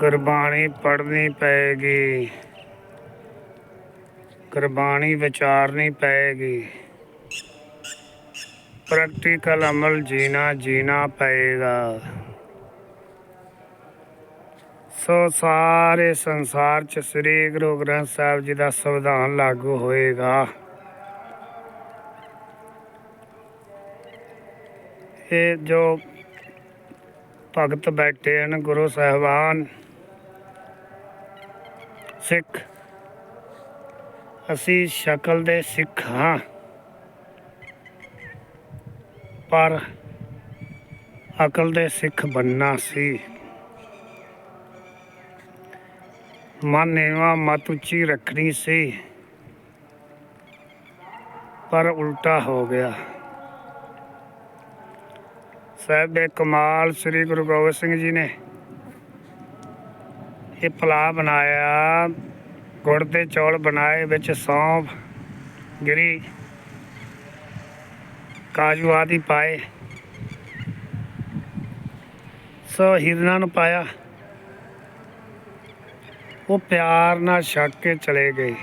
ਗੁਰਬਾਣੀ ਪੜ੍ਹਨੀ ਪਏਗੀ। ਗੁਰਬਾਣੀ ਵਿਚਾਰਨੀ ਪਏਗੀ। ਪ੍ਰੈਕਟੀਕਲ ਅਮਲ ਜੀਣਾ ਜੀਣਾ ਪਏਗਾ। ਸੋ ਸਾਰੇ ਸੰਸਾਰ ਚ ਸ੍ਰੀ ਗੁਰੂ ਗ੍ਰੰਥ ਸਾਹਿਬ ਜੀ ਦਾ ਸੰਵਿਧਾਨ ਲਾਗੂ ਹੋਏਗਾ। ਇਹ ਜੋ ਭਗਤ ਬੈਠੇ ਹਨ ਗੁਰੂ ਸਾਹਿਬਾਨ ਸਿੱਖ। ਅਸੀਂ ਸ਼ਕਲ ਦੇ ਸਿੱਖ ਹਾਂ। ਪਰ ਅਕਲ ਦੇ ਸਿੱਖ ਬੰਨਾ ਸੀ। ਮਨ ਨੀਵਾ ਮਤ ਉੱਚੀ ਰੱਖਣੀ ਸੀ। ਪਰ ਉਲਟਾ ਹੋ ਗਿਆ। ਸਾਹਿਬ ਦੇ ਕਮਾਲ ਸ੍ਰੀ ਗੁਰੂ ਗੋਬਿੰਦ ਸਿੰਘ ਜੀ ਨੇ ਇਹ ਪਲਾ ਬਣਾਇਆ, ਗੁੜ ਦੇ ਚੌਲ ਬਣਾਏ, ਵਿੱਚ ਸੌਂਫ, ਗਿਰੀ, ਕਾਜੂ ਆਦਿ ਪਾਏ। ਸੋ ਹਿਰਨਾਂ ਨੂੰ ਪਾਇਆ। ਉਹ ਪਿਆਰ ਨਾਲ ਛੱਕ ਕੇ ਚਲੇ ਗਏ।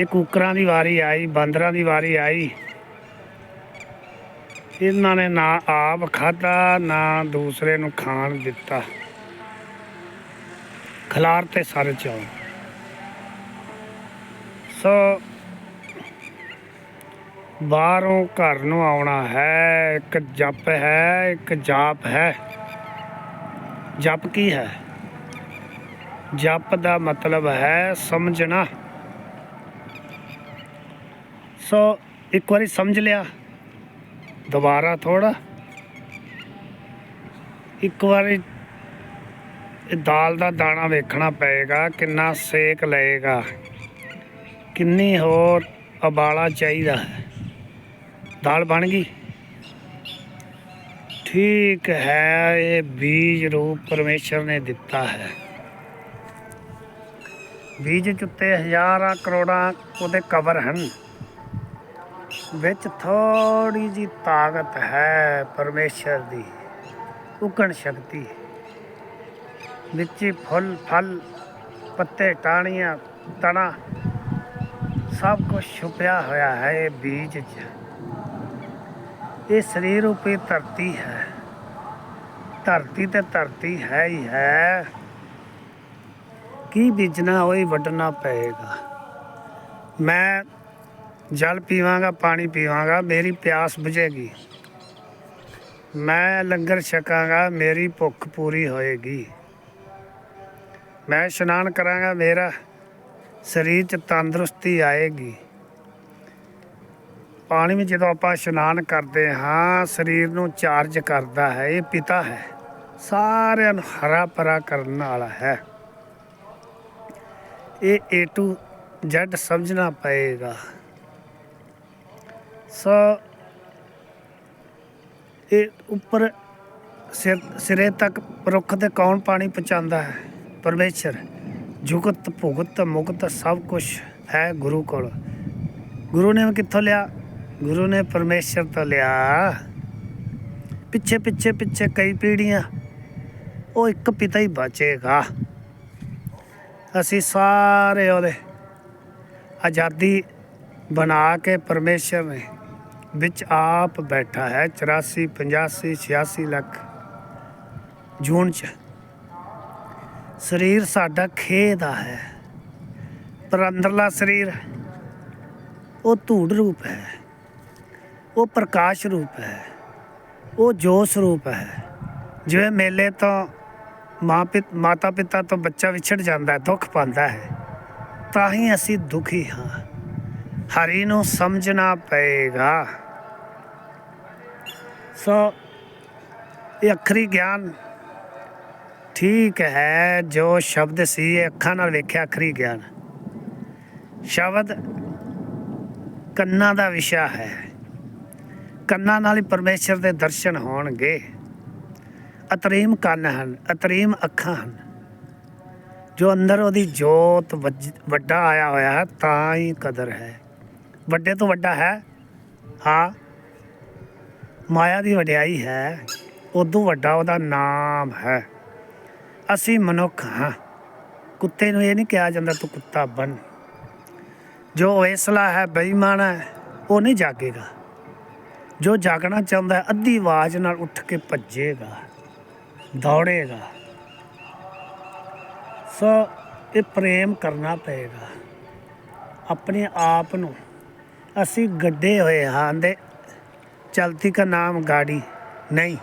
ਇਹ ਕੁੱਕਰਾਂ ਦੀ ਵਾਰੀ ਆਈ, ਬਾਂਦਰਾਂ ਦੀ ਵਾਰੀ ਆਈ। ਇਹਨਾਂ ਨੇ ਨਾ ਆਪ ਖਾਧਾ, ਨਾ ਦੂਸਰੇ ਨੂੰ ਖਾਣ ਦਿੱਤਾ। ਖਲਾਰ ਤੇ ਸਰ ਚੋਂ ਸੋ ਬਾਹਰੋਂ ਘਰ ਨੂੰ ਆਉਣਾ ਹੈ, ਇੱਕ ਜਪ ਹੈ, ਇੱਕ ਜਾਪ ਹੈ। ਜਪ ਕੀ ਹੈ? ਜਪ ਦਾ ਮਤਲਬ ਹੈ ਸਮਝਣਾ। ਸੋ ਇੱਕ ਵਾਰੀ ਸਮਝ ਲਿਆ। ਦੁਬਾਰਾ ਥੋੜਾ ਇੱਕ ਵਾਰੀ ਦਾਲ ਦਾ ਦਾਣਾ ਵੇਖਣਾ ਪਏਗਾ, ਕਿੰਨਾ ਸੇਕ ਲਏਗਾ। ਕਿੰਨੀ ਹੋਰ ਉਬਾਲਾ ਚਾਹੀਦਾ ਹੈ। ਦਾਲ ਬਣ ਗਈ? ਠੀਕ ਹੈ, ਇਹ ਬੀਜ ਰੂਪ ਪਰਮੇਸ਼ਰ ਨੇ ਦਿੱਤਾ ਹੈ। ਬੀਜ ਚ ਉੱਤੇ ਹਜ਼ਾਰਾਂ ਕਰੋੜਾਂ ਉਹਦੇ ਕਵਰ ਹਨ। ਵਿੱਚ ਥੋੜੀ ਜੀ ਤਾਕਤ ਹੈ ਪਰਮੇਸ਼ਰ ਦੀ, ਉਗਣ ਸ਼ਕਤੀ। ਵਿੱਚ ਫੁੱਲ, ਫਲ, ਪੱਤੇ, ਟਾਹਣੀਆਂ, ਤਣਾ, ਸਭ ਕੁਝ ਛੁਪਿਆ ਹੋਇਆ ਹੈ ਇਹ ਬੀਜ 'ਚ। ਇਹ ਸਰੀਰ ਉਪੇ ਧਰਤੀ ਹੈ। ਧਰਤੀ ਤੇ ਧਰਤੀ ਹੈ ਹੀ ਹੈ। ਕੀ ਬੀਜਣਾ ਹੋਈ ਵੱਢਣਾ ਪਏਗਾ। ਮੈਂ ਜਲ ਪੀਵਾਂਗਾ, ਪਾਣੀ ਪੀਵਾਂਗਾ, ਮੇਰੀ ਪਿਆਸ ਬੁਝੇਗੀ। ਮੈਂ ਲੰਗਰ ਛਕਾਂਗਾ, ਮੇਰੀ ਭੁੱਖ ਪੂਰੀ ਹੋਏਗੀ। ਮੈਂ ਇਸ਼ਨਾਨ ਕਰਾਂਗਾ, ਮੇਰਾ ਸਰੀਰ 'ਚ ਤੰਦਰੁਸਤੀ ਆਏਗੀ। ਪਾਣੀ ਵਿੱਚ ਜਦੋਂ ਆਪਾਂ ਇਸ਼ਨਾਨ ਕਰਦੇ ਹਾਂ, ਸਰੀਰ ਨੂੰ ਚਾਰਜ ਕਰਦਾ ਹੈ, ਇਹ ਪਿਤਾ ਹੈ। ਸਾਰਿਆਂ ਨੂੰ ਹਰਾ ਭਰਾ ਕਰਨ ਵਾਲਾ ਹੈ। ਇਹ A to Z ਸਮਝਣਾ ਪਏਗਾ। ਸੋ ਇਹ ਉੱਪਰ ਸਿਰ ਸਿਰੇ ਤੱਕ ਰੁੱਖ ਤੇ ਕੌਣ ਪਾਣੀ ਪਹੁੰਚਾਉਂਦਾ ਹੈ? ਪਰਮੇਸ਼ਰ, ਜੁਗਤ ਭੁਗਤ ਮੁਕਤ ਸਭ ਕੁਝ ਹੈ ਗੁਰੂ ਕੋਲ। ਗੁਰੂ ਨੇ ਕਿੱਥੋਂ ਲਿਆ? ਗੁਰੂ ਨੇ ਪਰਮੇਸ਼ਰ ਤੋਂ ਲਿਆ। ਪਿੱਛੇ ਪਿੱਛੇ ਪਿੱਛੇ ਕਈ ਪੀੜ੍ਹੀਆਂ, ਉਹ ਇੱਕ ਪਿਤਾ ਹੀ ਬਚੇਗਾ। ਅਸੀਂ ਸਾਰੇ ਉਹਦੇ ਆਜ਼ਾਦੀ ਬਣਾ ਕੇ ਪਰਮੇਸ਼ਰ ਨੇ ਵਿੱਚ ਆਪ ਬੈਠਾ ਹੈ 84 85 86 ਲੱਖ ਜੂਨ ਚ। ਸਰੀਰ ਸਾਡਾ ਖੇਹ ਦਾ ਹੈ, ਪਰ ਅੰਦਰਲਾ ਸਰੀਰ ਉਹ ਧੂੜ ਰੂਪ ਹੈ, ਉਹ ਪ੍ਰਕਾਸ਼ ਰੂਪ ਹੈ, ਉਹ ਜੋਸ਼ ਰੂਪ ਹੈ। ਜਿਵੇਂ ਮੇਲੇ ਤੋਂ ਮਾਂ ਪਿਤ ਮਾਤਾ ਪਿਤਾ ਤੋਂ ਬੱਚਾ ਵਿਛੜ ਜਾਂਦਾ ਹੈ, ਦੁੱਖ ਪਾਉਂਦਾ ਹੈ, ਤਾਂ ਹੀ ਅਸੀਂ ਦੁਖੀ ਹਾਂ। ਹਰੀ ਨੂੰ ਸਮਝਣਾ ਪਏਗਾ। ਸੋ ਇਹ ਅਖਰੀ ਗਿਆਨ ਠੀਕ ਹੈ ਜੋ ਸ਼ਬਦ ਸੀ, ਇਹ ਅੱਖਾਂ ਨਾਲ ਵੇਖਿਆ ਅਖਰੀ ਗਿਆਨ। ਸ਼ਬਦ ਕੰਨਾਂ ਦਾ ਵਿਸ਼ਾ ਹੈ। ਕੰਨਾਂ ਨਾਲ ਹੀ ਪਰਮੇਸ਼ਰ ਦੇ ਦਰਸ਼ਨ ਹੋਣਗੇ। ਅਤਰੀਮ ਕੰਨ ਹਨ, ਅਤਰੀਮ ਅੱਖਾਂ ਹਨ। ਜੋ ਅੰਦਰ ਉਹਦੀ ਜੋਤ ਵੱਡਾ ਆਇਆ ਹੋਇਆ ਹੈ, ਤਾਂ ਹੀ ਕਦਰ ਹੈ। ਵੱਡੇ ਤੋਂ ਵੱਡਾ ਹੈ? ਹਾਂ। ਮਾਇਆ ਦੀ ਵਡਿਆਈ ਹੈ, ਉਦੋਂ ਵੱਡਾ ਉਹਦਾ ਨਾਮ ਹੈ। ਅਸੀਂ ਮਨੁੱਖ ਹਾਂ। ਕੁੱਤੇ ਨੂੰ ਇਹ ਨਹੀਂ ਕਿਹਾ ਜਾਂਦਾ ਤੂੰ ਕੁੱਤਾ ਬਣ। ਜੋ ਵੇਸਲਾ ਹੈ, ਬੇਈਮਾਨ ਹੈ, ਉਹ ਨਹੀਂ ਜਾਗੇਗਾ। ਜੋ ਜਾਗਣਾ ਚਾਹੁੰਦਾ ਅੱਧੀ ਆਵਾਜ਼ ਨਾਲ ਉੱਠ ਕੇ ਭੱਜੇਗਾ, ਦੌੜੇਗਾ। ਸੋ ਇਹ ਪ੍ਰੇਮ ਕਰਨਾ ਪਏਗਾ। ਆਪਣੇ ਆਪ ਨੂੰ। ਅਸੀਂ ਗੱਡੇ ਹੋਏ ਹਾਂ ਦੇ ਚਲਤੀ ਦਾ ਨਾਮ ਗਾੜੀ, ਨਹੀਂ।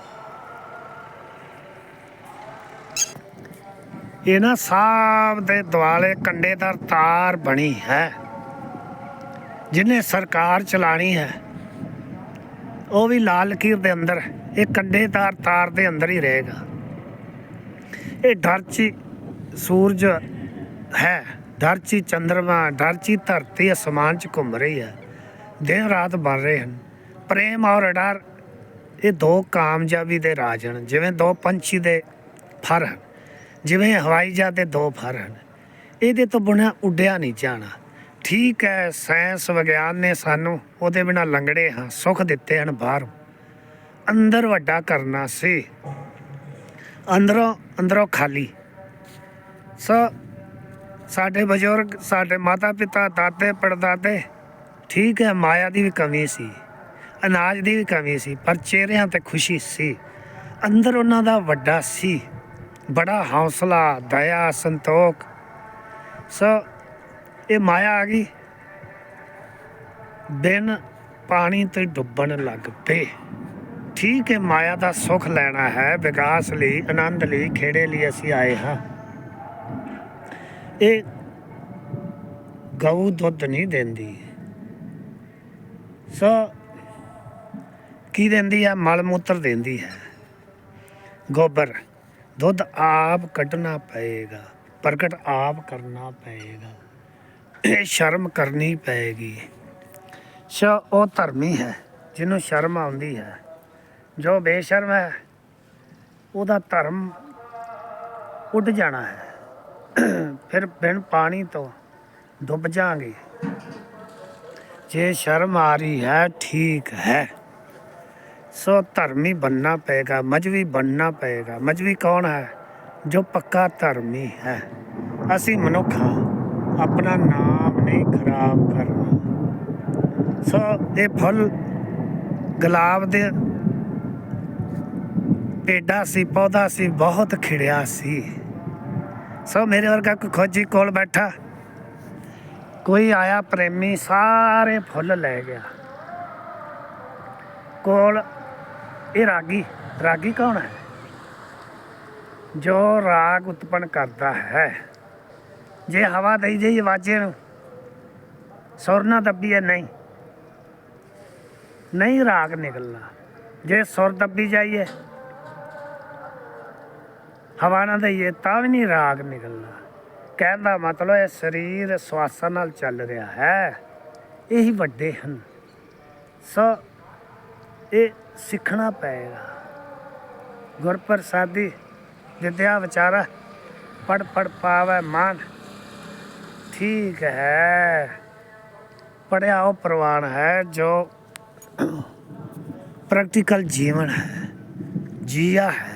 ਇਹ ਨਾ ਸਾਬ ਦੇ ਦੁਆਲੇ ਕੰਡੇਦਾਰ ਤਾਰ ਬਣੀ ਹੈ, ਜਿਹਨੇ ਸਰਕਾਰ ਚਲਾਣੀ ਹੈ। ਉਹ ਵੀ ਲਾਲ ਲਕੀਰ ਦੇ ਅੰਦਰ, ਇਹ ਕੰਡੇਦਾਰ ਤਾਰ ਦੇ ਅੰਦਰ ਹੀ ਰਹੇਗਾ। ਇਹ ਡਰਚੀ ਸੂਰਜ ਹੈ ਡਰਚੀ ਚੰਦਰਮਾ ਡਰਚੀ ਧਰਤੀ ਅਸਮਾਨ 'ਚ ਘੁੰਮ ਰਹੀ ਹੈ। ਦਿਨ ਰਾਤ ਬਣ ਰਹੇ ਹਨ। ਪ੍ਰੇਮ ਔਰ ਡਰ ਇਹ ਦੋ ਕਾਮਯਾਬੀ ਦੇ ਰਾਜ ਹਨ, ਜਿਵੇਂ ਦੋ ਪੰਛੀ ਦੇ ਫਰ ਹਨ। ਜਿਵੇਂ ਹਵਾਈ ਜਹਾਜ਼ ਦੇ ਦੋ ਫਰ ਹਨ। ਇਹਦੇ ਤੋਂ ਬਿਨਾਂ ਉੱਡਿਆ ਨਹੀਂ ਜਾਣਾ। ਠੀਕ ਹੈ, ਸਾਇੰਸ ਵਿਗਿਆਨ ਨੇ ਸਾਨੂੰ ਉਹਦੇ ਬਿਨਾਂ ਲੰਗੜੇ ਹਾਂ, ਸੁੱਖ ਦਿੱਤੇ ਹਨ ਬਾਹਰੋਂ। ਅੰਦਰ ਵੱਡਾ ਕਰਨਾ ਸੀ। ਅੰਦਰੋਂ ਅੰਦਰੋਂ ਖਾਲੀ। ਸੋ ਸਾਡੇ ਬਜ਼ੁਰਗ, ਸਾਡੇ ਮਾਤਾ ਪਿਤਾ ਦਾਦੇ, ਪੜਦਾਦੇ, ਠੀਕ ਹੈ, ਮਾਇਆ ਦੀ ਵੀ ਕਮੀ ਸੀ, ਅਨਾਜ ਦੀ ਵੀ ਕਮੀ ਸੀ, ਪਰ ਚਿਹਰਿਆਂ ਤੇ ਖੁਸ਼ੀ ਸੀ। ਅੰਦਰ ਉਹਨਾਂ ਦਾ ਵੱਡਾ ਸੀ। ਬੜਾ ਹੌਸਲਾ ਦਇਆ ਸੰਤੋਖ ਸੋ ਇਹ ਮਾਇਆ ਆ ਗਈ ਬਿਨ ਪਾਣੀ ਤੇ ਡੁੱਬਣ ਲੱਗ ਪਏ ਠੀਕ ਹੈ ਮਾਇਆ ਦਾ ਸੁੱਖ ਲੈਣਾ ਹੈ ਵਿਕਾਸ ਲਈ ਆਨੰਦ ਲਈ ਖੇੜੇ ਲਈ ਅਸੀਂ ਆਏ ਹਾਂ ਇਹ ਗਊ ਦੁੱਧ ਨਹੀਂ ਦਿੰਦੀ ਸੋ ਕੀ ਦਿੰਦੀ ਹੈ ਮਲ ਮੂਤਰ ਦਿੰਦੀ ਹੈ ਗੋਬਰ ਦੁੱਧ ਆਪ ਕੱਢਣਾ ਪਏਗਾ, ਪ੍ਰਗਟ ਆਪ ਕਰਨਾ ਪਏਗਾ, ਇਹ ਸ਼ਰਮ ਕਰਨੀ ਪਏਗੀ। ਸੋ ਉਹ ਧਰਮੀ ਹੈ, ਜਿਹਨੂੰ ਸ਼ਰਮ ਆਉਂਦੀ ਹੈ। ਜੋ ਬੇਸ਼ਰਮ ਹੈ, ਉਹਦਾ ਧਰਮ ਉੱਡ ਜਾਣਾ ਹੈ। ਫਿਰ ਬਿਨ ਪਾਣੀ ਤੋਂ ਡੁੱਬ ਜਾਾਂਗੇ। ਜੇ ਸ਼ਰਮ ਆ ਰਹੀ ਹੈ, ਠੀਕ ਹੈ। ਸੋ ਧਰਮੀ ਬੰਨਣਾ ਪਏਗਾ ਮਜਵੀ ਬੰਨਣਾ ਪਏਗਾ। ਮਜਵੀ ਕੌਣ ਹੈ? ਜੋ ਪੱਕਾ ਧਰਮੀ ਹੈ। ਅਸੀਂ ਮਨੁੱਖ ਹਾਂ, ਆਪਣਾ ਨਾਮ ਨਹੀਂ ਖਰਾਬ ਕਰਨਾ। ਸੋ ਇਹ ਫੁੱਲ ਗੁਲਾਬ ਦੇ ਪੇਡਾ ਸੀ, ਪੌਦਾ ਸੀ, ਬਹੁਤ ਖਿੜਿਆ ਸੀ। ਸੋ ਮੇਰੇ ਵਰਗਾ ਕੋਈ ਖੋਜੀ ਕੋਲ ਬੈਠਾ, ਕੋਈ ਆਇਆ ਪ੍ਰੇਮੀ, ਸਾਰੇ ਫੁੱਲ ਲੈ ਗਿਆ। ਕੋਲ ਇਹ ਰਾਗੀ ਰਾਗੀ ਕੌਣ ਹੈ? ਜੋ ਰਾਗ ਉਤਪਨ ਕਰਦਾ ਹੈ। ਜੇ ਹਵਾ ਦੇਈ ਜਾਈ ਆਵਾਜ਼ੇ ਨੂੰ, ਸੁਰ ਨਾ ਦੱਬੀਏ ਨਹੀਂ। ਨਹੀਂ ਰਾਗ ਨਿਕਲਣਾ। ਜੇ ਸੁਰ ਦੱਬੀ ਜਾਈਏ, ਹਵਾ ਨਾ ਦਈਏ, ਤਾਂ ਵੀ ਨਹੀਂ ਰਾਗ ਨਿਕਲਣਾ। ਕਹਿਣ ਦਾ ਮਤਲਬ ਇਹ ਸਰੀਰ ਸਵਾਸਾਂ ਨਾਲ ਚੱਲ ਰਿਹਾ ਹੈ। ਇਹੀ ਵੱਡੇ ਹਨ। ਸੋ ਇਹ ਸਿੱਖਣਾ ਪਏਗਾ। ਗੁਰਪ੍ਰਸਾਦੀ ਵਿਦਿਆ ਵਿਚਾਰਾ ਪੜ ਪੜ ਪਾਵੇ ਮਾਨ। ਠੀਕ ਹੈ। ਪੜਿਆ ਉਹ ਪ੍ਰਵਾਨ ਹੈ ਜੋ ਪ੍ਰੈਕਟੀਕਲ ਜੀਵਨ ਹੈ, ਜੀਆ ਹੈ।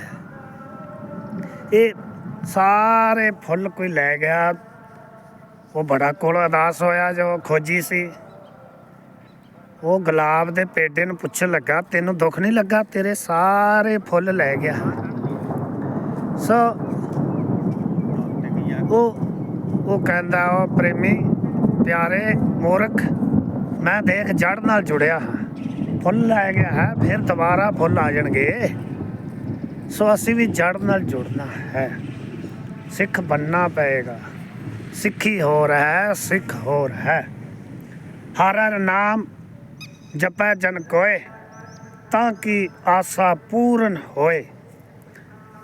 ਇਹ ਸਾਰੇ ਫੁੱਲ ਕੋਈ ਲੈ ਗਿਆ, ਉਹ ਬੜਾ ਕੋਲ ਅਦਾਸ ਹੋਇਆ ਜੋ ਖੋਜੀ ਸੀ। ਉਹ ਗੁਲਾਬ ਦੇ ਪੇਡੇ ਨੂੰ ਪੁੱਛਣ ਲੱਗਾ, ਤੈਨੂੰ ਦੁੱਖ ਨਹੀਂ ਲੱਗਾ? ਤੇਰੇ ਸਾਰੇ ਫੁੱਲ ਲੈ ਗਿਆ। ਸੋ ਉਹ ਉਹ ਕਹਿੰਦਾ ਉਹ ਪ੍ਰੇਮੀ, ਪਿਆਰੇ ਮੂਰਖ, ਮੈਂ ਦੇਖ ਜੜ ਨਾਲ ਜੁੜਿਆ ਹਾਂ। ਫੁੱਲ ਲੈ ਗਿਆ ਹੈ, ਫਿਰ ਦੁਬਾਰਾ ਫੁੱਲ ਆ ਜਾਣਗੇ। ਸੋ ਅਸੀਂ ਵੀ ਜੜ ਨਾਲ ਜੁੜਨਾ ਹੈ। ਸਿੱਖ ਬੰਨਾ ਪਏਗਾ। ਸਿੱਖੀ ਹੋਰ ਹੈ, ਸਿੱਖ ਹੋਰ ਹੈ। ਹਰ ਹਰ ਨਾਮ ਜਪੈ ਜਨ ਕੋਏ, ਤਾਂ ਕਿ ਆਸਾ ਪੂਰਨ ਹੋਏ।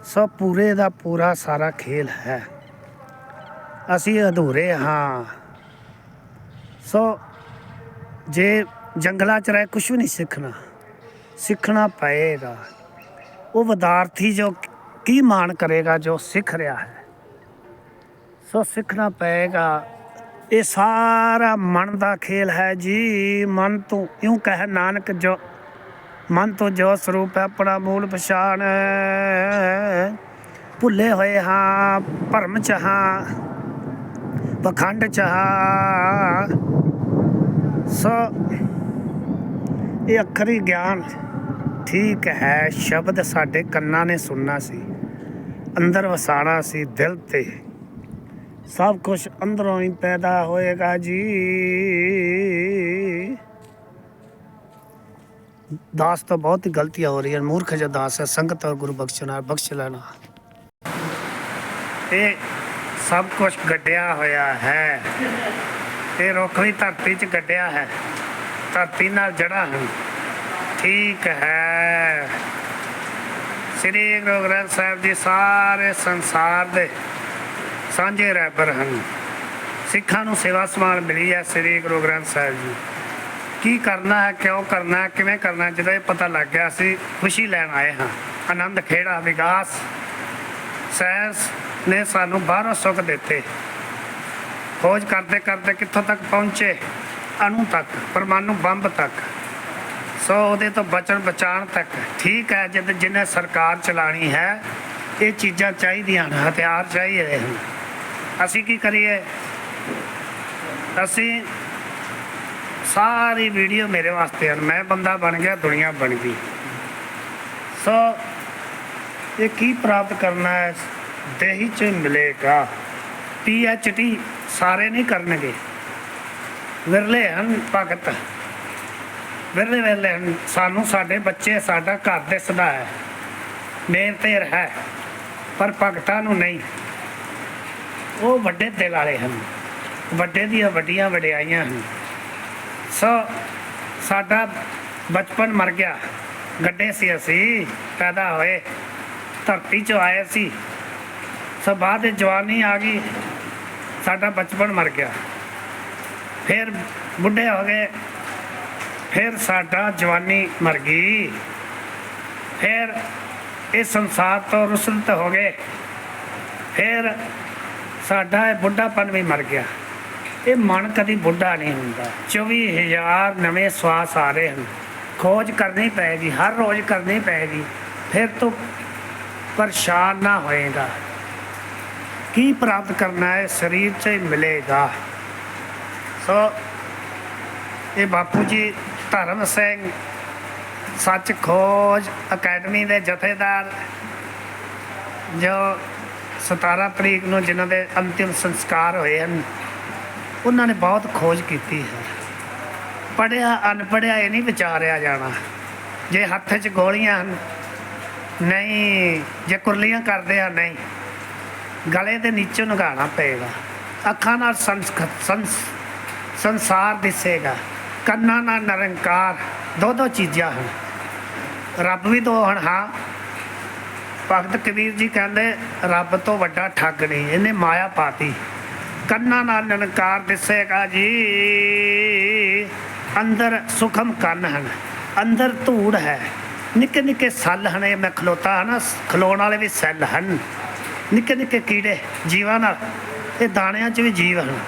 ਸੋ ਪੂਰੇ ਦਾ ਪੂਰਾ ਸਾਰਾ ਖੇਲ ਹੈ। ਅਸੀਂ ਅਧੂਰੇ ਹਾਂ। ਸੋ ਜੇ ਜੰਗਲਾਂ 'ਚ ਰਹਿ ਕੁਝ ਵੀ ਨਹੀਂ ਸਿੱਖਣਾ ਸਿੱਖਣਾ ਪਏਗਾ। ਉਹ ਵਿਦਿਆਰਥੀ ਜੋ ਕੀ ਮਾਣ ਕਰੇਗਾ ਜੋ ਸਿੱਖ ਰਿਹਾ ਹੈ। ਸੋ ਸਿੱਖਣਾ ਪਏਗਾ। ਇਹ ਸਾਰਾ ਮਨ ਦਾ ਖੇਲ ਹੈ ਜੀ। ਮਨ ਤੋਂ ਇਉਂ ਕਹਿ ਨਾਨਕ ਜੋ, ਮਨ ਤੋਂ ਜੋ ਸਰੂਪ ਹੈ, ਆਪਣਾ ਮੂਲ ਪਛਾਣ। ਭੁੱਲੇ ਹੋਏ ਹਾਂ, ਭਰਮ ਚ ਹਾਂ, ਪਖੰਡ ਚ ਹਾਂ। ਸੋ ਇਹ ਅਖਰੀ ਗਿਆਨ ਠੀਕ ਹੈ, ਸ਼ਬਦ ਸਾਡੇ ਕੰਨਾਂ ਨੇ ਸੁਣਨਾ ਸੀ, ਅੰਦਰ ਵਸਾਣਾ ਸੀ ਦਿਲ ਤੇ। ਸਭ ਕੁਝ ਅੰਦਰੋਂ ਹੀ ਪੈਦਾ ਹੋਏਗਾ ਜੀ। ਦਾਸ ਤੋਂ ਬਹੁਤ ਹੀ ਗਲਤੀਆਂ ਹੋ ਰਹੀਆਂ ਮੂਰਖ ਜਿਹਾ ਦਾਸ ਹੈ, ਸੰਗਤ ਔਰ ਗੁਰੂ ਬਖਸ਼ਣਾ ਬਖਸ਼ ਲੈਣਾ। ਇਹ ਸਭ ਕੁਝ ਗੱਡਿਆ ਹੋਇਆ ਹੈ। ਇਹ ਰੁੱਖ ਵੀ ਧਰਤੀ 'ਚ ਗੱਡਿਆ ਹੈ। ਧਰਤੀ ਨਾਲ ਜੜਾ ਹਨ। ਠੀਕ ਹੈ। ਸ੍ਰੀ ਗੁਰੂ ਗ੍ਰੰਥ ਸਾਹਿਬ ਜੀ, ਸਾਰੇ ਸੰਸਾਰ ਦੇ ਸਾਂਝੇ ਰਹਿਬਰ ਹਨ। ਸਿੱਖਾਂ ਨੂੰ ਸੇਵਾ ਸਮਾਨ ਮਿਲੀ ਹੈ ਸ੍ਰੀ ਗੁਰੂ ਗ੍ਰੰਥ ਸਾਹਿਬ ਜੀ। ਕੀ ਕਰਨਾ ਹੈ, ਕਿਉਂ ਕਰਨਾ ਹੈ, ਕਿਵੇਂ ਕਰਨਾ ਜਦੋਂ ਇਹ ਪਤਾ ਲੱਗ ਗਿਆ ਅਸੀਂ ਖੁਸ਼ੀ ਲੈਣ ਆਏ ਹਾਂ। ਆਨੰਦ ਖੇੜਾ, ਵਿਕਾਸ। ਸਾਇੰਸ ਨੇ ਸਾਨੂੰ ਬਾਹਰੋਂ ਸੁੱਖ ਦਿੱਤੇ। ਖੋਜ ਕਰਦੇ ਕਰਦੇ ਕਿੱਥੋਂ ਤੱਕ ਪਹੁੰਚੇ? ਅਣੂ ਤੱਕ, ਪਰਮਾਣੂ ਬੰਬ ਤੱਕ। ਸੋ ਉਹਦੇ ਤੋਂ ਬਚਣ, ਬਚਾਉਣ ਤੱਕ। ਠੀਕ ਹੈ, ਜਦ ਜਿਹਨੇ ਸਰਕਾਰ ਚਲਾਣੀ ਹੈ, ਇਹ ਚੀਜ਼ਾਂ ਚਾਹੀਦੀਆਂ ਹਨ, ਹਥਿਆਰ ਚਾਹੀਦੇ ਹਨ। ਅਸੀਂ ਕੀ ਕਰੀਏ? ਅਸੀਂ ਸਾਰੀ ਵੀਡੀਓ ਮੇਰੇ ਵਾਸਤੇ ਹਨ। ਮੈਂ ਬੰਦਾ ਬਣ ਗਿਆ, ਦੁਨੀਆ ਬਣ ਗਈ। ਸੋ ਇਹ ਕੀ ਪ੍ਰਾਪਤ ਕਰਨਾ ਹੈ? ਦੇਹੀ ਚ ਮਿਲੇਗਾ। ਪੀ ਐਚ ਡੀ ਸਾਰੇ ਨਹੀਂ ਕਰਨਗੇ। ਵਿਰਲੇ ਹਨ ਭਗਤ। ਵਿਰਲੇ ਵਿਰਲੇ ਹਨ। ਸਾਨੂੰ ਸਾਡੇ ਬੱਚੇ, ਸਾਡਾ ਘਰ ਦਿਸਦਾ ਹੈ। ਮੇਰ ਤੇਰ ਹੈ। ਪਰ ਭਗਤਾਂ ਨੂੰ ਨਹੀਂ। ਉਹ ਵੱਡੇ ਦਿਲ ਵਾਲੇ ਹਨ। ਵੱਡੇ ਦੀਆਂ ਵੱਡੀਆਂ ਵਡਿਆਈਆਂ। ਹਨ ਸੋ ਸਾਡਾ ਬਚਪਨ ਮਰ ਗਿਆ। ਗੱਡੇ ਸੀ ਅਸੀਂ, ਪੈਦਾ ਹੋਏ। ਧਰਤੀ 'ਚ ਆਏ ਸੀ। ਸੋ ਬਾਅਦ ਜਵਾਨੀ ਆ ਗਈ। ਸਾਡਾ ਬਚਪਨ ਮਰ ਗਿਆ। ਫਿਰ ਬੁੱਢੇ ਹੋ ਗਏ। ਫਿਰ ਸਾਡਾ ਜਵਾਨੀ ਮਰ ਗਈ। ਫਿਰ ਇਹ ਸੰਸਾਰ ਤੋਂ ਰੁਸਲਤ ਹੋ ਗਏ। ਫਿਰ ਸਾਡਾ ਇਹ ਬੁੱਢਾਪਨ ਵੀ ਮਰ ਗਿਆ। ਇਹ ਮਨ ਕਦੀ ਬੁੱਢਾ ਨਹੀਂ ਹੁੰਦਾ। 24000 ਨਵੇਂ ਸਵਾਸ ਆ ਰਹੇ ਹਨ। ਖੋਜ ਕਰਨੀ ਪਏਗੀ, ਹਰ ਰੋਜ਼ ਕਰਨੀ ਪਏਗੀ। ਫਿਰ ਤੋਂ ਪਰੇਸ਼ਾਨ ਨਾ ਹੋਏਗਾ। ਕੀ ਪ੍ਰਾਪਤ ਕਰਨਾ ਹੈ? ਸਰੀਰ 'ਚ ਮਿਲੇਗਾ। ਸੋ, ਇਹ ਬਾਪੂ ਜੀ, ਧਰਮ ਸਿੰਘ, ਸੱਚ ਖੋਜ ਅਕੈਡਮੀ ਦੇ ਜਥੇਦਾਰ, ਜੋ 17 ਤਰੀਕ ਨੂੰ ਜਿਨ੍ਹਾਂ ਦੇ ਅੰਤਿਮ ਸੰਸਕਾਰ ਹੋਏ ਹਨ, ਉਹਨਾਂ ਨੇ ਬਹੁਤ ਖੋਜ ਕੀਤੀ ਹੈ। ਪੜਿਆ ਅਨਪੜਿਆ ਇਹ ਨਹੀਂ ਵਿਚਾਰਿਆ ਜਾਣਾ। ਜੇ ਹੱਥ 'ਚ ਗੋਲੀਆਂ ਹਨ, ਨਹੀਂ, ਜੇ ਕੁਰਲੀਆਂ ਕਰਦੇ ਆ, ਨਹੀਂ। ਗਲੇ ਦੇ ਨੀਚੋਂ ਨਗਾਣਾ ਪਏਗਾ। ਅੱਖਾਂ ਨਾਲ ਸੰਸਕ- ਸੰਸ, ਸੰਸਾਰ ਦਿਸੇਗਾ। ਕੰਨਾਂ ਨਾਲ ਨਿਰੰਕਾਰ ਦੋ ਦੋ ਚੀਜ਼ਾਂ ਹਨ। ਰੱਬ ਵੀ ਦੋ ਹਨ, ਹਾਂ। ਭਗਤ ਕਬੀਰ ਜੀ ਕਹਿੰਦੇ, ਰੱਬ ਤੋਂ ਵੱਡਾ ਠੱਗ ਨਹੀਂ, ਇਹਨੇ ਮਾਇਆ ਪਾਤੀ। ਕੰਨਾਂ ਨਾਲ ਨਨਕਾਰ ਦਿਸੇਗਾ ਜੀ। ਅੰਦਰ ਸੁਖਮ ਕੰਨ ਹਨ, ਅੰਦਰ ਧੂੜ ਹੈ। ਨਿੱਕੇ ਨਿੱਕੇ ਸੱਲ ਹਨ ਇਹ ਮੈਂ ਖਲੋਤਾ ਹਾਂ ਨਾ, ਖਲੋਣ ਵਾਲੇ ਵੀ ਸੈੱਲ ਹਨ। ਨਿੱਕੇ ਨਿੱਕੇ ਕੀੜੇ ਜੀਵਾਂ ਨਾਲ, ਇਹ ਦਾਣਿਆਂ 'ਚ ਵੀ ਜੀਵ ਹਨ।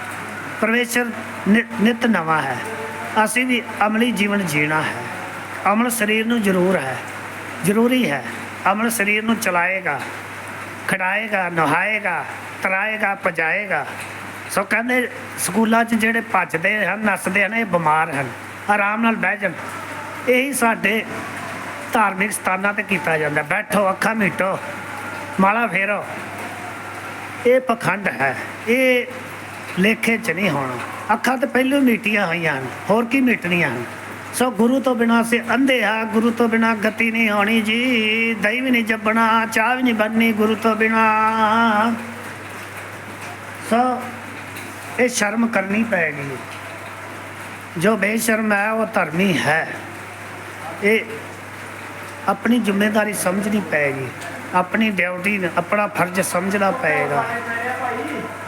ਪਰਮੇਸ਼ਰ ਨਿ- ਨਿਤ ਨਵਾਂ ਹੈ। ਅਸੀਂ ਵੀ ਅਮਲੀ ਜੀਵਨ ਜੀਣਾ ਹੈ। ਅਮਲ ਸਰੀਰ ਨੂੰ ਜ਼ਰੂਰ ਹੈ। ਜ਼ਰੂਰੀ ਹੈ। ਅਮਲ ਸਰੀਰ ਨੂੰ ਚਲਾਏਗਾ ਖੜਾਏਗਾ ਨਹਾਏਗਾ, ਤਰਾਏਗਾ ਪਜਾਏਗਾ ਸੋ ਕਹਿੰਦੇ ਸਕੂਲਾਂ 'ਚ ਜਿਹੜੇ ਭੱਜਦੇ ਹਨ, ਨੱਸਦੇ ਹਨ, ਇਹ ਬਿਮਾਰ ਹਨ। ਆਰਾਮ ਨਾਲ ਬਹਿ ਜਾਣ। ਇਹੀ ਸਾਡੇ ਧਾਰਮਿਕ ਸਥਾਨਾਂ ਤੇ ਕੀਤਾ ਜਾਂਦਾ। ਬੈਠੋ, ਅੱਖਾਂ ਮੀਟੋ, ਮਾਲਾ ਫੇਰੋ। ਇਹ ਪਖੰਡ ਹੈ। ਇਹ ਲੇਖੇ 'ਚ ਨਹੀਂ ਹੋਣਾ। ਅੱਖਾਂ ਤੇ ਪਹਿਲੋਂ ਮੀਟੀਆਂ ਹੋਈਆਂ ਹਨ। ਹੋਰ ਕੀ ਮੀਟਣੀਆਂ ਹਨ? ਸੋ ਗੁਰੂ ਤੋਂ ਬਿਨਾਂ ਸੇ ਅੰਧੇ ਆ, ਗੁਰੂ ਤੋਂ ਬਿਨਾਂ ਗਤੀ ਨਹੀਂ ਹੋਣੀ ਜੀ। ਦਹੀਂ ਵੀ ਨਹੀਂ ਜੱਬਣਾ ਚਾਹ ਵੀ ਨਹੀਂ ਬਣਨੀ ਗੁਰੂ ਤੋਂ ਬਿਨਾਂ। ਸੋ ਇਹ ਸ਼ਰਮ ਕਰਨੀ ਪਏਗੀ ਜੋ ਬੇਸ਼ਰਮ ਹੈ, ਉਹ ਧਰਮੀ ਹੈ। ਇਹ ਆਪਣੀ ਜ਼ਿੰਮੇਵਾਰੀ ਸਮਝਣੀ ਪਏਗੀ ਆਪਣੀ ਡਿਊਟੀ, ਆਪਣਾ ਫਰਜ਼ ਸਮਝਣਾ ਪਏਗਾ।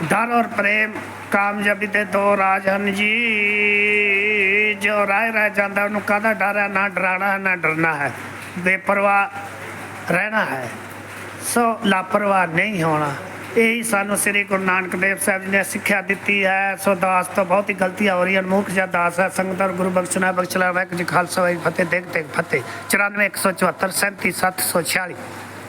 ਡਰ ਔਰ ਪ੍ਰੇਮ ਕਾਮਯਾਬੀ ਦੇ ਦੋ ਰਾਜ ਹਨ ਜੀ। ਜੋ ਰਾਹ ਰਹਿ ਜਾਂਦਾ, ਉਹਨੂੰ ਕਾਹਦਾ ਡਰ ਹੈ? ਨਾ ਡਰਾਣਾ ਹੈ, ਨਾ ਡਰਨਾ ਹੈ। ਬੇਪਰਵਾਹ ਰਹਿਣਾ ਹੈ। ਸੋ ਲਾਪਰਵਾਹ ਨਹੀਂ ਹੋਣਾ। ਇਹੀ ਸਾਨੂੰ ਸ੍ਰੀ ਗੁਰੂ ਨਾਨਕ ਦੇਵ ਸਾਹਿਬ ਜੀ ਨੇ ਸਿੱਖਿਆ ਦਿੱਤੀ ਹੈ। ਸੋ ਦਾਸ ਤੋਂ ਬਹੁਤ ਹੀ ਗਲਤੀਆਂ ਹੋ ਰਹੀਆਂ ਹਨ ਮੁੱਖ ਜਿਹਾ ਦਾਸ ਹੈ, ਸੰਗਤ ਔਰ ਗੁਰੂ ਬਖਸ਼ਣਾ ਬਖਸ਼ਲਾ ਵਾਹਿਗੁਰੂ ਜੀ ਖਾਲਸਾ, ਵਾਹਿਗੁਰੂ ਜੀ ਕੀ ਫਤਿਹ। ਦੇਖ ਦੇਖ, ਫਤਿਹ। 94 174 37 746